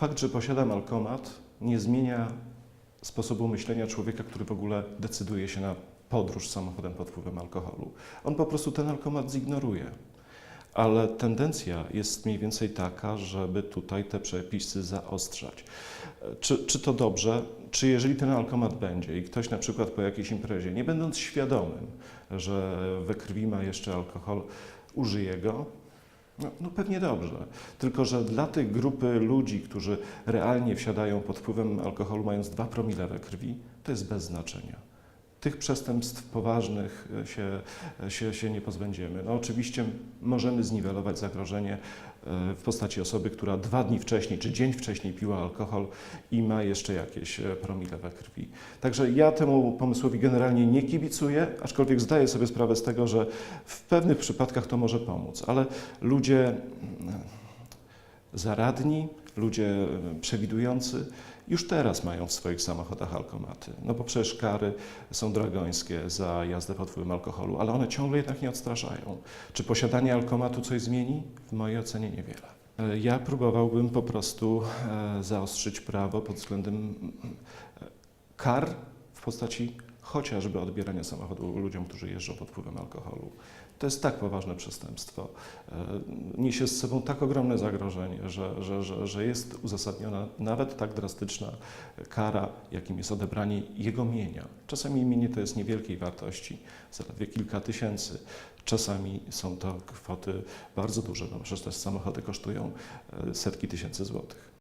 Fakt, że posiadam alkomat, nie zmienia sposobu myślenia człowieka, który w ogóle decyduje się na podróż samochodem pod wpływem alkoholu. On po prostu ten alkomat zignoruje. Ale tendencja jest mniej więcej taka, żeby tutaj te przepisy zaostrzać. Czy, czy to dobrze? Czy jeżeli ten alkomat będzie i ktoś na przykład po jakiejś imprezie, nie będąc świadomym, że we krwi ma jeszcze alkohol, użyje go? No, no pewnie dobrze. Tylko, że dla tej grupy ludzi, którzy realnie wsiadają pod wpływem alkoholu, mając 2 promile we krwi, to jest bez znaczenia. Tych przestępstw poważnych się, się, się nie pozbędziemy. No oczywiście możemy zniwelować zagrożenie e, w postaci osoby, która dwa dni wcześniej czy dzień wcześniej piła alkohol i ma jeszcze jakieś e, promile we krwi. Także ja temu pomysłowi generalnie nie kibicuję, aczkolwiek zdaję sobie sprawę z tego, że w pewnych przypadkach to może pomóc, ale ludzie mm, zaradni, ludzie e, przewidujący już teraz mają w swoich samochodach alkomaty. No bo przecież kary są dragońskie za jazdę pod wpływem alkoholu, ale one ciągle jednak nie odstraszają. Czy posiadanie alkomatu coś zmieni? W mojej ocenie niewiele. E, Ja próbowałbym po prostu e, zaostrzyć prawo pod względem e, kar w postaci chociażby odbierania samochodu ludziom, którzy jeżdżą pod wpływem alkoholu. To jest tak poważne przestępstwo. E, Niesie z sobą tak ogromne zagrożenie, że, że, że, że jest uzasadniona nawet tak drastyczna kara, jakim jest odebranie jego mienia. Czasami mienie to jest niewielkiej wartości, zaledwie kilka tysięcy. Czasami są to kwoty bardzo duże, no przecież te samochody kosztują e, setki tysięcy złotych.